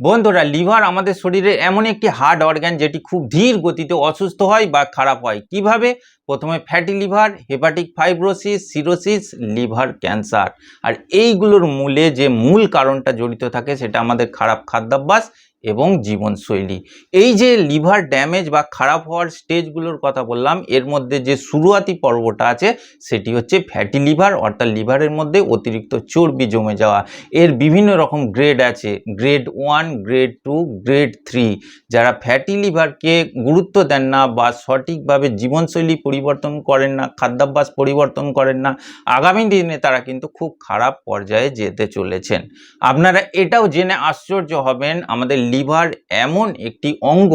বন্ধুরা, লিভার আমাদের শরীরে এমন একটি হার্ড অর্গ্যান যেটি খুব ধীর গতিতে অসুস্থ হয় বা খারাপ হয়। কীভাবে? প্রথমে fatty liver hepatic fibrosis cirrhosis liver cancer আর এইগুলোর মূলে যে মূল কারণটা জড়িত থাকে সেটা আমাদের খারাপ খাদ্যাভ্যাস এবং জীবনশৈলী। এই যে লিভার ড্যামেজ বা খারাপ হওয়ার স্টেজগুলোর কথা বললাম, এর মধ্যে যে শুরুয়াতি পর্বটা আছে, সেটি হচ্ছে ফ্যাটি লিভার, অর্থাৎ লিভারের মধ্যে অতিরিক্ত চর্বি জমে যাওয়া। এর বিভিন্ন রকম গ্রেড আছে, grade one, grade two, grade three. যারা ফ্যাটি লিভারকে গুরুত্ব দেন না বা সঠিকভাবে জীবনশৈলী পরিবর্তন করেন না, খাদ্যাভ্যাস পরিবর্তন করেন না, আগামী দিনে তারা কিন্তু খুব খারাপ পর্যায়ে যেতে চলেছেন। আপনারা এটাও জেনে আশ্চর্য হবেন, আমাদের লিভার এমন একটি অঙ্গ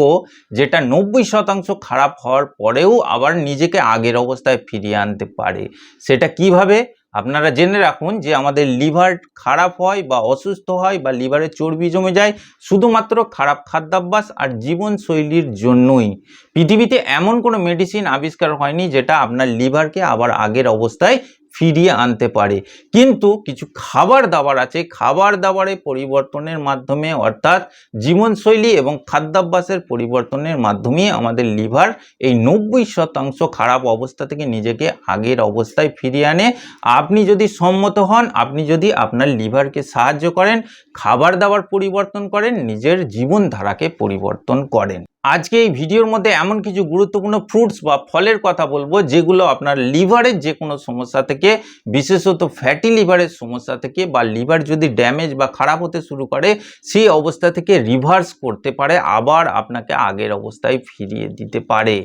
যেটা নব্বই শতাংশ খারাপ হওয়ার পরেও আবার নিজেকে আগের অবস্থায় ফিরিয়ে আনতে পারে। সেটা কীভাবে? আপনারা জেনে রাখুন যে আমাদের লিভার খারাপ হয় বা অসুস্থ হয় বা লিভারে চর্বি জমে যায় শুধুমাত্র খারাপ খাদ্যাভ্যাস আর জীবনশৈলীর জন্যই। পৃথিবীতে এমন কোনো মেডিসিন আবিষ্কার হয়নি যেটা আপনার লিভারকে আবার আগের অবস্থায় ফিরিয়ে আনতে পারে। কিন্তু কিছু খাবার দাবার আছে। খাবার দাবারে পরিবর্তনের মাধ্যমে অর্থাৎ জীবনশৈলী এবং খাদ্যাভ্যাসের পরিবর্তনের মাধ্যমে আমাদের লিভার এই নব্বই শতাংশ খারাপ অবস্থা থেকে নিজেকে আগের অবস্থায় ফিরিয়ে আনে। আপনি যদি সম্মত হন, আপনি যদি আপনার লিভারকে সাহায্য করেন, খাবার দাবার পরিবর্তন করেন, নিজের জীবনধারাকে পরিবর্তন করেন। আজকে এই ভিডিওর মধ্যে এমন কিছু গুরুত্বপূর্ণ ফ্রুটস বা ফলের কথা বলব, যেগুলো আপনার লিভারের যে কোনো সমস্যা থেকে, বিশেষত ফ্যাটি লিভারের সমস্যা থেকে বা লিভার যদি ড্যামেজ বা খারাপ হতে শুরু করে, সেই অবস্থা থেকে রিভার্স করতে পারে, আবার আপনাকে আগের অবস্থায় ফিরিয়ে দিতে পারে।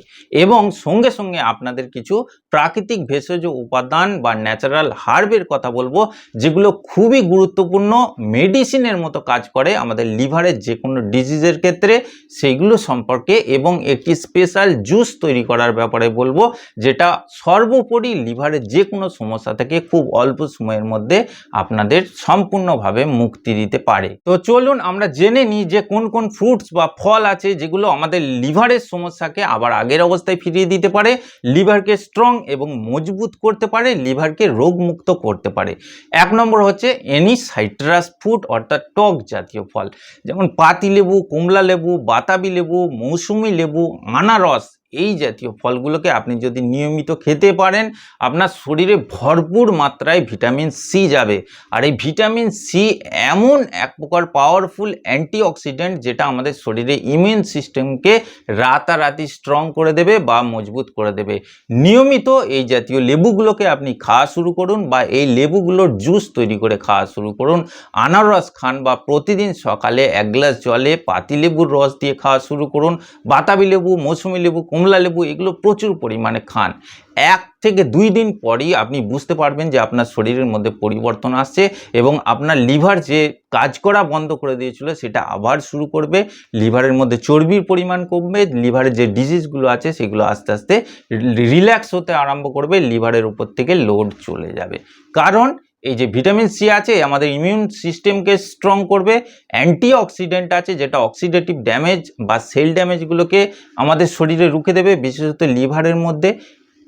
এবং সঙ্গে সঙ্গে আপনাদের কিছু প্রাকৃতিক ভেষজ উপাদান বা ন্যাচারাল হার্বের কথা বলব, যেগুলো খুবই গুরুত্বপূর্ণ মেডিসিনের মতো কাজ করে আমাদের লিভারের যে কোনো ডিজিজের ক্ষেত্রে, সেইগুলো সম্পর্কে এবং একটি স্পেশাল জুস তৈরি করার ব্যাপারে বলব, যেটা সর্বোপরি লিভারের যে কোনো সমস্যা থেকে খুব অল্প সময়ের মধ্যে আপনাদের সম্পূর্ণভাবে মুক্তি দিতে পারে। তো চলুন আমরা জেনে নিই যে কোন কোন ফ্রুটস বা ফল আছে যেগুলো আমাদের লিভারের সমস্যাকে আবার আগের অবস্থায় ফিরিয়ে দিতে পারে লিভারকে স্ট্রং এবং মজবুত করতে পারে লিভারকে রোগমুক্ত করতে পারে। এক নম্বর হচ্ছে এনি সাইট্রাস ফ্রুট অর্থাৎ টক জাতীয় ফল, যেমন পাতিলেবু কমলা লেবু বাতাবি লেবু মৌসুমি লেবু আনারস এই জাতীয় ফলগুলোকে আপনি যদি নিয়মিত খেতে পারেন, আপনার শরীরে ভরপুর মাত্রায় ভিটামিন সি যাবে। আর এই ভিটামিন সি এমন এক প্রকার পাওয়ারফুল অ্যান্টিঅক্সিডেন্ট যেটা আমাদের শরীরে ইমিউন সিস্টেমকে রাতারাতি স্ট্রং করে দেবে বা মজবুত করে দেবে। নিয়মিত এই জাতীয় লেবুগুলোকে আপনি খাওয়া শুরু করুন বা এই লেবুগুলোর জুস তৈরি করে খাওয়া শুরু করুন। আনারস খান বা প্রতিদিন সকালে এক গ্লাস জলে পাতিলেবুর রস দিয়ে খাওয়া শুরু করুন। বাতাবি লেবু, মৌসুমি লেবু কমলা লেবু, এগুলো প্রচুর পরিমাণে খান। এক থেকে দুই দিন পরই আপনি বুঝতে পারবেন যে আপনার শরীরের মধ্যে পরিবর্তন আসছে এবং আপনার লিভার যে কাজ করা বন্ধ করে দিয়েছিল, সেটা আবার শুরু করবে। লিভারের মধ্যে চর্বির পরিমাণ কমবে, লিভারের যে ডিজিজগুলো আছে, সেগুলো আস্তে আস্তে রিল্যাক্স হতে আরম্ভ করবে, লিভারের উপর থেকে লোড চলে যাবে। কারণ এই যে ভিটামিন সি আছে, আমাদের ইমিউন সিস্টেমকে স্ট্রং করবে অ্যান্টিঅক্সিডেন্ট আছে যেটা অক্সিডেটিভ ড্যামেজ বা সেল ড্যামেজগুলোকে আমাদের শরীরে রুখে দেবে, বিশেষত লিভারের মধ্যে।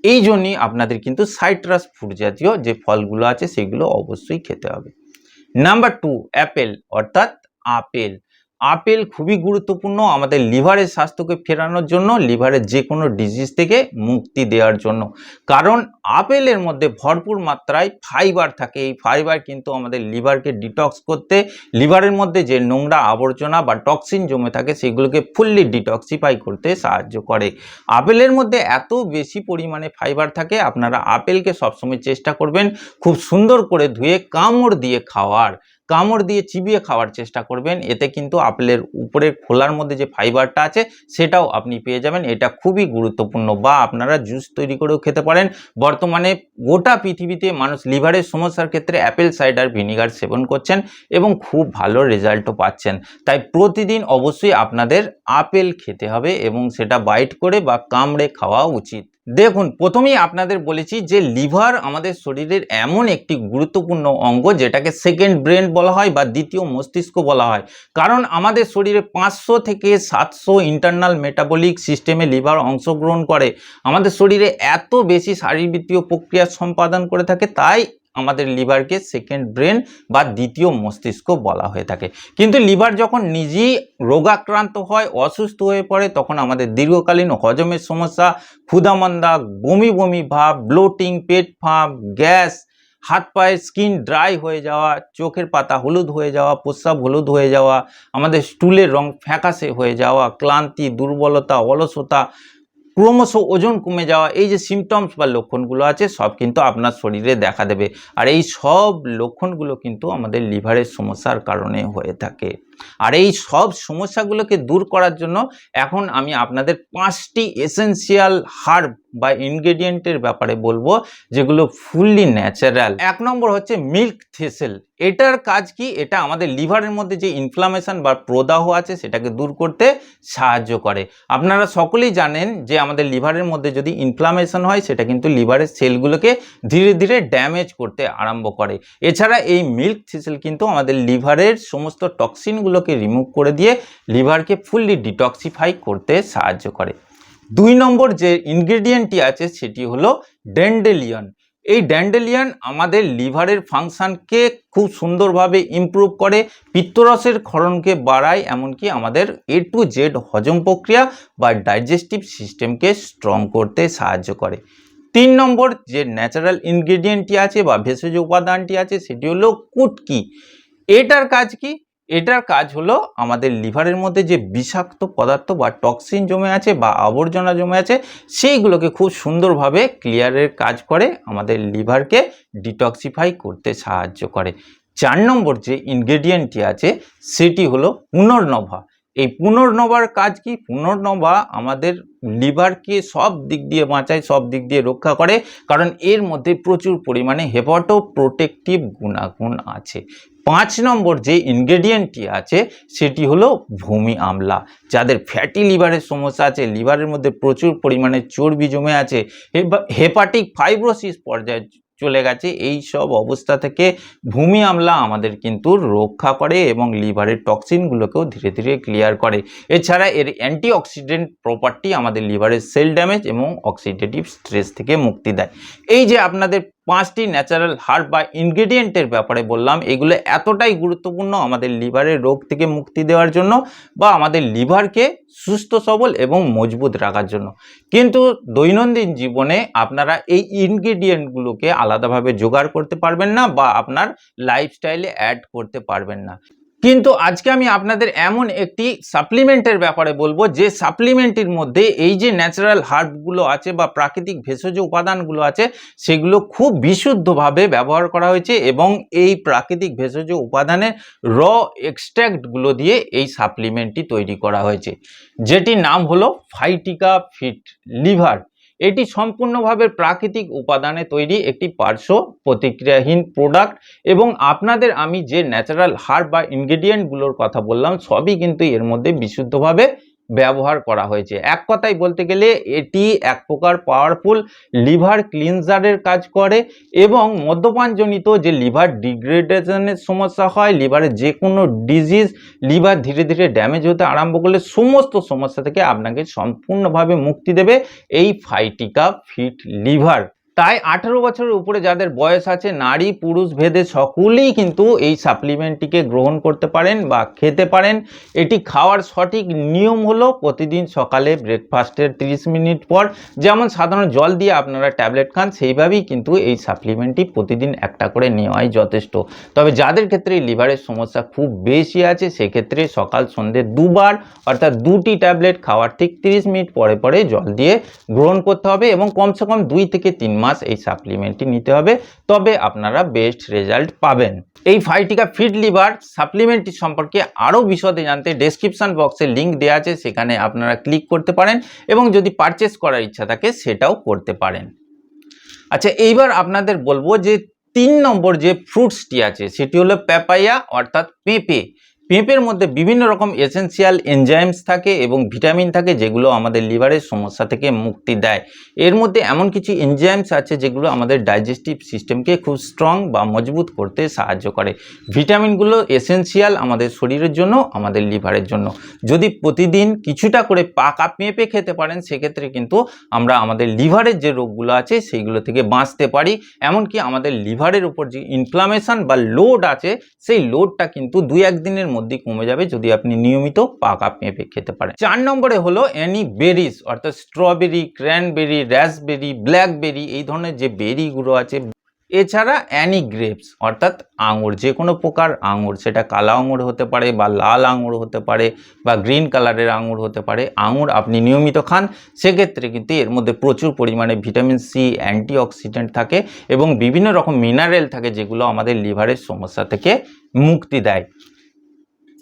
এই জন্যই আপনাদের কিন্তু সাইট্রাস ফুড জাতীয় যে ফলগুলো আছে, সেগুলো অবশ্যই খেতে হবে। নাম্বার টু অ্যাপেল অর্থাৎ আপেল। আপেল খুবই গুরুত্বপূর্ণ আমাদের লিভারের স্বাস্থ্যকে ফেরানোর জন্য, লিভারের যে কোনো ডিজিজ থেকে মুক্তি দেওয়ার জন্য। কারণ আপেলের মধ্যে ভরপুর মাত্রায় ফাইবার থাকে। এই ফাইবার কিন্তু আমাদের লিভারকে ডিটক্স করতে, লিভারের মধ্যে যে নোংরা আবর্জনা বা টক্সিন জমে থাকে, সেগুলোকে ফুললি ডিটক্সিফাই করতে সাহায্য করে। আপেলের মধ্যে এত বেশি পরিমাণে ফাইবার থাকে, আপনারা আপেলকে সবসময় চেষ্টা করবেন খুব সুন্দর করে ধুয়ে কামড় দিয়ে খাওয়ার। কামড় দিয়ে চিবিয়ে খাওয়ার চেষ্টা করবেন। এতে কিন্তু আপেলের উপরের খোলার মধ্যে যে ফাইবারটা আছে, সেটাও আপনি পেয়ে যাবেন। এটা খুবই গুরুত্বপূর্ণ বা আপনারা জুস তৈরি করেও খেতে পারেন। বর্তমানে গোটা পৃথিবীতে মানুষ লিভারের সমস্যার ক্ষেত্রে অ্যাপেল সাইডার ভিনিগার সেবন করছেন এবং খুব ভালো রেজাল্টও পাচ্ছেন। তাই প্রতিদিন অবশ্যই আপনাদের আপেল খেতে হবে এবং সেটা বাইট করে বা কামড়ে খাওয়া উচিত। দেখুন, প্রথমেই আপনাদের বলেছি যে লিভার আমাদের শরীরের এমন একটি গুরুত্বপূর্ণ অঙ্গ যেটাকে সেকেন্ড ব্রেন বলা হয় বা দ্বিতীয় মস্তিষ্ক বলা হয়। কারণ আমাদের শরীরে পাঁচশো থেকে সাতশো ইন্টারনাল মেটাবলিক সিস্টেমে লিভার অংশগ্রহণ করে। আমাদের শরীরে এত বেশি শারীরবৃত্তীয় প্রক্রিয়া সম্পাদন করে থাকে, তাই আমাদের লিভারকে সেকেন্ড ব্রেন বা দ্বিতীয় মস্তিষ্ক বলা হয়ে থাকে। কিন্তু লিভার যখন নিজেই রোগাক্রান্ত হয়, অসুস্থ হয়ে পড়ে, তখন আমাদের দীর্ঘকালীন হজমের সমস্যা, ক্ষুধামন্দা, বমি বমি ভাব ব্লোটিং পেট ফাঁপ, গ্যাস, হাত পায়ের স্কিন ড্রাই হয়ে যাওয়া, চোখের পাতা হলুদ হয়ে যাওয়া, প্রস্রাব হলুদ হয়ে যাওয়া, আমাদের স্টুলের রং ফ্যাকাশে হয়ে যাওয়া, ক্লান্তি, দুর্বলতা, অলসতা ক্রমশ ওজন কমে যাওয়া, এই যে সিমটমস বা লক্ষণগুলো আছে, সব কিন্তু আপনার শরীরে দেখা দেবে। আর এই সব লক্ষণগুলো কিন্তু আমাদের লিভারের সমস্যার কারণে হয়ে থাকে। আর এই সব সমস্যাগুলোকে দূর করার জন্য এখন আমি আপনাদের পাঁচটি এসেনশিয়াল হার্ব বা ইনগ্রেডিয়েন্টের ব্যাপারে বলব, যেগুলো ফুললি ন্যাচারাল এক নম্বর হচ্ছে মিল্ক থেসেল এটার কাজ কি? এটা আমাদের লিভারের মধ্যে যে ইনফ্লামেশন বা প্রদাহ আছে, সেটাকে দূর করতে সাহায্য করে। আপনারা সকলেই জানেন যে আমাদের লিভারের মধ্যে যদি ইনফ্লামেশন হয়, সেটা কিন্তু লিভারের সেলগুলোকে ধীরে ধীরে ড্যামেজ করতে আরম্ভ করে। এছাড়া এই মিল্ক থেসেল কিন্তু আমাদের লিভারের সমস্ত টক্সিনগুলোকে রিমুভ করে দিয়ে লিভারকে ফুললি ডিটক্সিফাই করতে সাহায্য করে। দুই নম্বর যে ইনগ্রেডিয়েন্টটি আছে সেটি হলো ড্যান্ডেলিয়ন এই ড্যান্ডেলিয়ান আমাদের লিভারের ফাংশনকে খুব সুন্দরভাবে ইমপ্রুভ করে, পিত্তরসের ক্ষরণকে বাড়ায়, এমনকি আমাদের এ টু জেড হজম প্রক্রিয়া বা ডাইজেস্টিভ সিস্টেমকে স্ট্রং করতে সাহায্য করে। তিন নম্বর যে ন্যাচারাল ইনগ্রেডিয়েন্টটি আছে বা ভেষজ উপাদানটি আছে সেটি হলো কুটকি। এটার কাজ কি? এটার কাজ হলো আমাদের লিভারের মধ্যে যে বিষাক্ত পদার্থ বা টক্সিন জমে আছে বা আবর্জনা জমে আছে, সেইগুলোকে খুব সুন্দরভাবে ক্লিয়ারের কাজ করে আমাদের লিভারকে ডিটক্সিফাই করতে সাহায্য করে। চার নম্বর যে ইনগ্রেডিয়েন্টটি আছে, সেটি হলো পুনর্নভা। এই পুনর্নবার কাজ কি? পুনর্নভা আমাদের লিভারকে সব দিক দিয়ে বাঁচায়, সব দিক দিয়ে রক্ষা করে, কারণ এর মধ্যে প্রচুর পরিমাণে হেপাটো প্রোটেকটিভ গুণাগুণ আছে। পাঁচ নম্বর যে ইনগ্রেডিয়েন্টটি আছে, সেটি হলো ভূমি আমলা। যাদের ফ্যাটি লিভারের সমস্যা আছে লিভারের মধ্যে প্রচুর পরিমাণে চর্বি জমে আছে হেপাটিক ফাইব্রোসিস পর্যায়ে চলে গেছে, এই সব অবস্থা থেকে ভূমি আমলা আমাদের কিন্তু রক্ষা করে এবং লিভারের টক্সিনগুলোকেও ধীরে ধীরে ক্লিয়ার করে। এছাড়া এর অ্যান্টিঅক্সিডেন্ট প্রপার্টি আমাদের লিভারের সেল ড্যামেজ এবং অক্সিডেটিভ স্ট্রেস থেকে মুক্তি দেয়। এই যে আপনাদের পাঁচটি ন্যাচারাল হার্ব বা ইনগ্রেডিয়েন্টের ব্যাপারে বললাম, এগুলো এতটাই গুরুত্বপূর্ণ আমাদের লিভারের রোগ থেকে মুক্তি দেওয়ার জন্য বা আমাদের লিভারকে সুস্থ, সবল এবং মজবুত রাখার জন্য। কিন্তু দৈনন্দিন জীবনে আপনারা এই ইনগ্রেডিয়েন্টগুলোকে আলাদাভাবে জোগাড় করতে পারবেন না বা আপনার লাইফস্টাইলে অ্যাড করতে পারবেন না। কিন্তু আজকে আমি আপনাদের এমন একটি সাপ্লিমেন্টের ব্যাপারে বলব, যে সাপ্লিমেন্টের মধ্যে এই যে ন্যাচারাল হার্বগুলো আছে বা প্রাকৃতিক ভেষজ উপাদানগুলো আছে, সেগুলো খুব বিশুদ্ধভাবে ব্যবহার করা হয়েছে এবং এই প্রাকৃতিক ভেষজ উপাদানের র এক্সট্র্যাক্টগুলো দিয়ে এই সাপ্লিমেন্টটি তৈরি করা হয়েছে, যেটির নাম হলো ফাইটিকা ফিট লিভার এটি সম্পূর্ণভাবে প্রাকৃতিক উপাদানে তৈরি একটি পার্শ্ব প্রতিক্রিয়াহীন প্রোডাক্ট এবং আপনাদের আমি যে ন্যাচারাল হার্ব বা ইনগ্রেডিয়েন্টগুলোর কথা বললাম সবই কিন্তু এর মধ্যে বিশুদ্ধভাবে ব্যবহার করা হয়েছে। এক কথায় বলতে গেলে এটি এক প্রকার পাওয়ারফুল লিভার ক্লিনজারের কাজ করে এবং মদ্যপানজনিত যে লিভার ডিগ্রেডেশনের সমস্যা হয় লিভারের যে কোনো ডিজিজ লিভার ধীরে ধীরে ড্যামেজ হতে আরম্ভ করলে সমস্ত সমস্যা থেকে আপনাকে সম্পূর্ণভাবে মুক্তি দেবে এই ফাইটিকা ফিট লিভার তাই আঠেরো বছরের উপরে যাদের বয়স আছে, নারী, পুরুষ, ভেদে সকলেই কিন্তু এই সাপ্লিমেন্টটিকে গ্রহণ করতে পারেন বা খেতে পারেন। এটি খাওয়ার সঠিক নিয়ম হলো প্রতিদিন সকালে ব্রেকফাস্টের 30 মিনিট পর যেমন সাধারণ জল দিয়ে আপনারা ট্যাবলেট খান, সেইভাবেই কিন্তু এই সাপ্লিমেন্টটি প্রতিদিন একটা করে নেওয়াই যথেষ্ট। তবে যাদের ক্ষেত্রে লিভারের সমস্যা খুব বেশি আছে, সেক্ষেত্রে সকাল, সন্ধ্যে দুবার, অর্থাৎ দুটি ট্যাবলেট খাওয়ার ঠিক 30 মিনিট পরে পরে জল দিয়ে গ্রহণ করতে হবে এবং কমসে কম দুই থেকে তিন মাস এই সাপ্লিমেন্টটি নিতে হবে, তবে আপনারা বেস্ট রেজাল্ট পাবেন। এই ফাইটিকা ফিড লিভার সাপ্লিমেন্টটি সম্পর্কে আরও বিশদে জানতে ডেসক্রিপশন বক্সে লিঙ্ক দেওয়া আছে, সেখানে আপনারা ক্লিক করতে পারেন এবং যদি পারচেস করার ইচ্ছা থাকে, সেটাও করতে পারেন। আচ্ছা এইবার আপনাদের বলব যে তিন নম্বর যে ফ্রুটসটি আছে, সেটি হলো প্যাপাইয়া অর্থাৎ পেঁপে। পেঁপের মধ্যে বিভিন্ন রকম এসেনশিয়াল এনজাইমস থাকে এবং ভিটামিন থাকে যেগুলো আমাদের লিভারের সমস্যা থেকে মুক্তি দেয়। এর মধ্যে এমন কিছু এনজাইমস আছে যেগুলো আমাদের ডাইজেস্টিভ সিস্টেমকে খুব স্ট্রং বা মজবুত করতে সাহায্য করে। ভিটামিনগুলো এসেনশিয়াল আমাদের শরীরের জন্য, আমাদের লিভারের জন্য। যদি প্রতিদিন কিছুটা করে পাকা পেঁপে খেতে পারেন, সেক্ষেত্রে কিন্তু আমরা আমাদের লিভারের যে রোগগুলো আছে, সেইগুলো থেকে বাঁচতে পারি। এমনকি আমাদের লিভারের উপর যে ইনফ্লামেশন বা লোড আছে, সেই লোডটা কিন্তু দুই একদিনের মধ্যেই কমে যাবে যদি আপনি নিয়মিত পাকা পেঁপে খেতে পারেন। চার নম্বরে হলো এনি বেরিজ অর্থাৎ স্ট্রবেরি ক্র্যানবেরি র্যাসবেরি ব্ল্যাকবেরি এই ধরনের যে বেরিগুলো আছে। এছাড়া অ্যানি গ্রেপস অর্থাৎ আঙুর, যে কোনো প্রকার আঙুর, সেটা কালো আঙুর হতে পারে বা লাল আঙুর হতে পারে বা গ্রিন কালারের আঙুর হতে পারে। আঙুর আপনি নিয়মিত খান, সেক্ষেত্রে কিন্তু এর মধ্যে প্রচুর পরিমাণে ভিটামিন সি অ্যান্টিঅক্সিডেন্ট থাকে এবং বিভিন্ন রকম মিনারেল থাকে যেগুলো আমাদের লিভারের সমস্যা থেকে মুক্তি দেয়।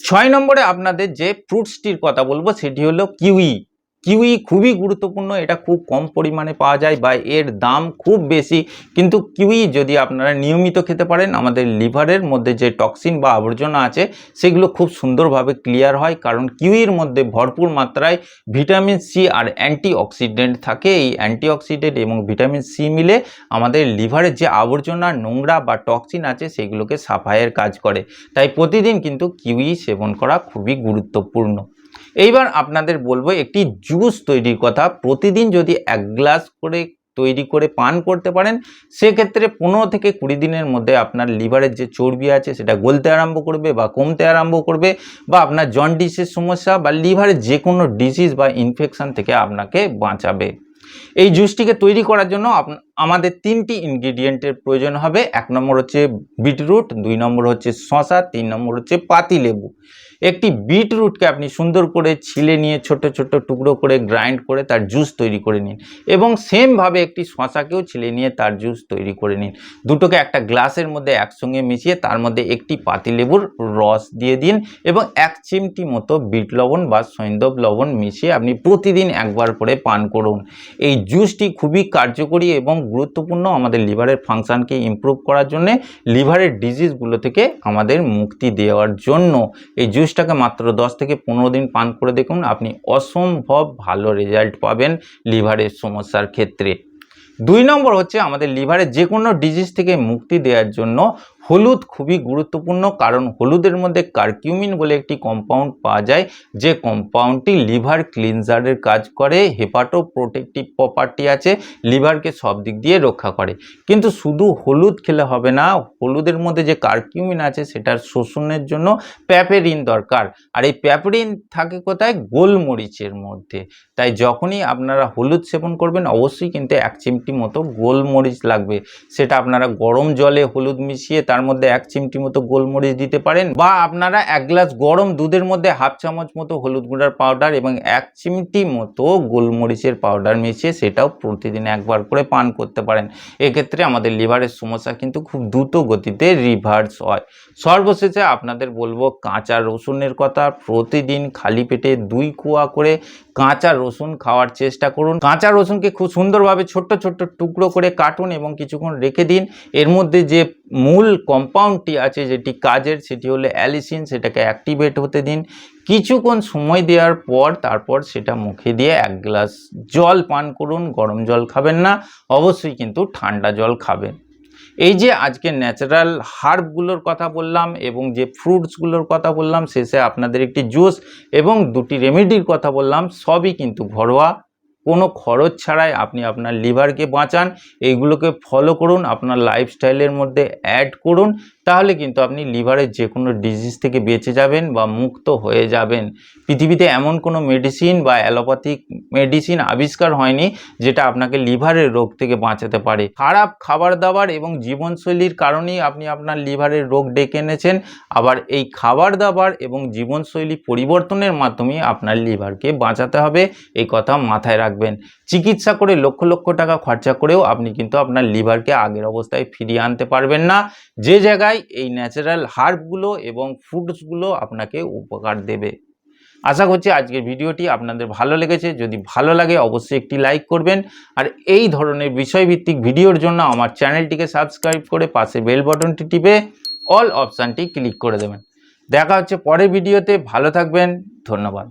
ছয় নম্বরে আপনাদের যে ফ্রুটসটির কথা বলব সেটি হলো কিউই কিউই খুবই গুরুত্বপূর্ণ, এটা খুব কম পরিমাণে পাওয়া যায় বা এর দাম খুব বেশি। কিন্তু কিউই যদি আপনারা নিয়মিত খেতে পারেন, আমাদের লিভারের মধ্যে যে টক্সিন বা আবর্জনা আছে, সেগুলো খুব সুন্দরভাবে ক্লিয়ার হয়। কারণ কিউইর মধ্যে ভরপুর মাত্রায় ভিটামিন সি আর অ্যান্টিঅক্সিডেন্ট থাকে। এই অ্যান্টিঅক্সিডেন্ট এবং ভিটামিন সি মিলে আমাদের লিভারের যে আবর্জনা, নোংরা বা টক্সিন আছে, সেগুলোকে সাফাইয়ের কাজ করে। তাই প্রতিদিন কিন্তু কিউই সেবন করা খুবই গুরুত্বপূর্ণ। এইবার আপনাদের বলব একটি জুস তৈরির কথা। প্রতিদিন যদি এক গ্লাস করে তৈরি করে পান করতে পারেন, সেক্ষেত্রে পনেরো থেকে কুড়ি দিনের মধ্যে আপনার লিভারের যে চর্বি আছে, সেটা গলতে আরম্ভ করবে বা কমতে আরম্ভ করবে বা আপনার জন্ডিসের সমস্যা বা লিভারের যে কোনো ডিজিজ বা ইনফেকশান থেকে আপনাকে বাঁচাবে। এই জুসটিকে তৈরি করার জন্য আমাদের তিনটি ইনগ্রিডিয়েন্টের প্রয়োজন হবে। এক নম্বর হচ্ছে বিটরুট, দুই নম্বর হচ্ছে শশা তিন নম্বর হচ্ছে পাতিলেবু। একটি বিটরুটকে আপনি সুন্দর করে ছিলে নিয়ে ছোট ছোট টুকরো করে গ্রাইন্ড করে তার জুস তৈরি করে নিন এবং সেমভাবে একটি শশাকেও ছিলে নিয়ে তার জুস তৈরি করে নিন। দুটোকে একটা গ্লাসের মধ্যে একসঙ্গে মিশিয়ে তার মধ্যে একটি পাতিলেবুর রস দিয়ে দিন এবং এক চিমটি মতো বিট লবণ বা সৈন্দব লবণ মিশিয়ে আপনি প্রতিদিন একবার করে পান করুন। এই জুসটি খুবই কার্যকরী এবং গুরুত্বপূর্ণ আমাদের লিভারের ফাংশনকে ইমপ্রুভ করার জন্য লিভারের ডিজিজগুলো থেকে আমাদের মুক্তি দেওয়ার জন্য। এই জুসটাকে মাত্র দশ থেকে পনেরো দিন পান করে দেখুন, আপনি অসম্ভব ভালো রেজাল্ট পাবেন লিভারের সমস্যার ক্ষেত্রে। দুই নম্বর হচ্ছে আমাদের লিভারের যে কোনো ডিজিজ থেকে মুক্তি দেওয়ার জন্য হলুদ খুবই গুরুত্বপূর্ণ, কারণ হলুদের মধ্যে কার্কিউমিন বলে একটি কম্পাউন্ড পাওয়া যায়, যে কম্পাউন্ডটি লিভার ক্লিনজারের কাজ করে হেপাটো প্রোটেক্টিভ প্রপার্টি আছে, লিভারকে সব দিক দিয়ে রক্ষা করে। কিন্তু শুধু হলুদ খেলে হবে না, হলুদের মধ্যে যে কার্কিউমিন আছে, সেটার শোষণের জন্য প্যাপেরিন দরকার। আর এই প্যাপেরিন থাকে কোথায়? গোলমরিচের মধ্যে। তাই যখনই আপনারা হলুদ সেবন করবেন, অবশ্যই কিন্তু এক চিমটি মতো গোলমরিচ লাগবে। সেটা আপনারা গরম জলে হলুদ মিশিয়ে তার মধ্যে এক চিমটি মতো গোলমরিচ দিতে পারেন বা আপনারা এক গ্লাস গরম দুধের মধ্যে হাফ চামচ মতো হলুদ গুঁড়ার পাউডার এবং এক চিমটি মতো গোলমরিচের পাউডার মিশিয়ে সেটাও প্রতিদিন একবার করে পান করতে পারেন। এক্ষেত্রে আমাদের লিভারের সমস্যা কিন্তু খুব দ্রুত গতিতে রিভার্স হয়। সর্বশেষে আপনাদের বলব কাঁচা রসুনের কথা। প্রতিদিন খালি পেটে দুই কুয়া করে কাঁচা রসুন খাওয়ার চেষ্টা করুন। কাঁচা রসুনকে খুব সুন্দরভাবে ছোট্ট ছোট্ট টুকরো করে কাটুন এবং কিছুক্ষণ রেখে দিন। এর মধ্যে যে মূল কম্পাউন্ডটি আছে যেটি কাজের, সেটি হলো অ্যালিসিন, সেটাকে অ্যাক্টিভেট হতে দিন। কিছুক্ষণ সময় দেওয়ার পর তারপর সেটা মুখে দিয়ে এক গ্লাস জল পান করুন। গরম জল খাবেন না, অবশ্যই কিন্তু ঠান্ডা জল খাবেন। এই যে আজকে ন্যাচারাল হার্বগুলোর কথা বললাম এবং যে ফ্রুটসগুলোর কথা বললাম, শেষে আপনাদের একটি জুস এবং দুটি রেমেডির কথা বললাম, সবই কিন্তু ঘরোয়া। কোনো খরচ ছাড়াই আপনি আপনার লিভারকে বাঁচান, এইগুলোকে ফলো করুন, আপনার লাইফস্টাইলের মধ্যে অ্যাড করুন তাহলে কিন্তু আপনি লিভারের যে কোনো ডিজিজ থেকে বেঁচে যাবেন বা মুক্ত হয়ে যাবেন। পৃথিবীতে এমন কোনো মেডিসিন বা অ্যালোপ্যাথিক মেডিসিন আবিষ্কার হয়নি যেটা আপনাকে লিভারের রোগ থেকে বাঁচাতে পারে। খারাপ খাবার দাবার এবং জীবনশৈলীর কারণেই আপনি আপনার লিভারের রোগ ডেকে এনেছেন। আবার এই খাবার দাবার এবং জীবনশৈলী পরিবর্তনের মাধ্যমে আপনার লিভারকে বাঁচাতে হবে, এই কথা মাথায় রাখবেন। চিকিৎসা করে লক্ষ লক্ষ টাকা খরচা করেও আপনি কিন্তু আপনার লিভারকে আগের অবস্থায় ফিরিয়ে আনতে পারবেন না। যে জায়গায় এই ন্যাচারাল হার্বগুলো এবং ফুডসগুলো আপনাকে উপকার দেবে। আশা করছি আজকের ভিডিওটি আপনাদের ভালো লেগেছে। যদি ভালো লাগে অবশ্যই একটি লাইক করবেন। আর এই ধরনের বিষয়ভিত্তিক ভিডিওর জন্য আমার চ্যানেলটিকে সাবস্ক্রাইব করে পাশে বেল বাটনটি টিপে অল অপশানটি ক্লিক করে দেবেন। দেখা হচ্ছে পরের ভিডিওতে। ভালো থাকবেন। ধন্যবাদ।